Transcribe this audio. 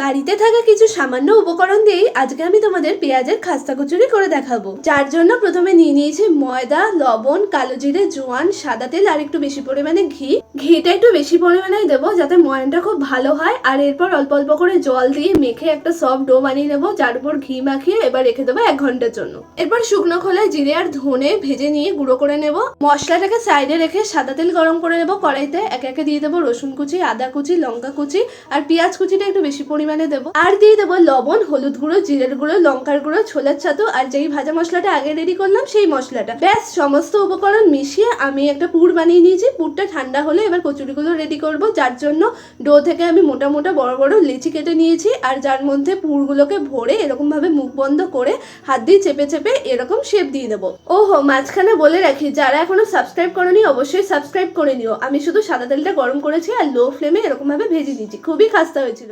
বাড়িতে থাকা কিছু সামান্য উপকরণ দিয়েই আজকে আমি তোমাদের পেঁয়াজের খাস্তা কচুরি করে দেখাবো। যার জন্য প্রথমে নিয়ে নিয়েছি ময়দা, লবণ, কালো জিরে, জোয়ান, সাদা তেল আর একটু বেশি পরিমাণে ঘি। ঘিটা একটু বেশি পরিমাণে দেবো যাতে ময়ানটা খুব ভালো হয় আর এরপর অল্প অল্প করে জল দিয়ে মেখে একটা সফট ডো বানিয়ে নেব, যার উপর ঘি মাখিয়ে এবার রেখে দেবো এক ঘণ্টার জন্য। এরপর শুকনো খোলায় জিরে আর ধনে ভেজে নিয়ে গুঁড়ো করে নেব। মশলাটাকে সাইডে রেখে সাদা তেল গরম করে নেব কড়াইতে। একে একে দিয়ে দেবো রসুন কুচি, আদা কুচি, লঙ্কা কুচি আর পেঁয়াজ কুচিটা একটু বেশি পরিমাণে দেবো। আর দিয়ে দেবো লবণ, হলুদ গুঁড়ো, জিরের গুঁড়ো, লঙ্কার গুঁড়ো, ছোলার ছাতু, আর যেই ভাজা মশলাটা আগে রেডি করলাম সেই মশলাটা। ব্যাস, সমস্ত উপকরণ মিশিয়ে আমি একটা পুর বানিয়ে নিয়েছি। পুরটা ঠান্ডা হলে এবার কচুরিগুলো রেডি করব। যার জন্য ডো থেকে আমি মোটা মোটা বড় বড় লিচি কেটে নিয়েছি। আর যার মধ্যে পুরগুলোকে ভরে এরকম ভাবে মুখ বন্ধ করে হাত দিয়ে চেপে চেপে এরকম শেপ দিয়ে দেবো। ওহো, মাঝখানে বলে রাখি, যারা এখনও সাবস্ক্রাইব করেনি, অবশ্যই সাবস্ক্রাইব করে নিও। আমি শুধু সাদা তেলটা গরম করেছি আর লো ফ্লেমে এরকম ভাবে ভেজে দিয়েছি খুবই খাস্তা হয়েছিল।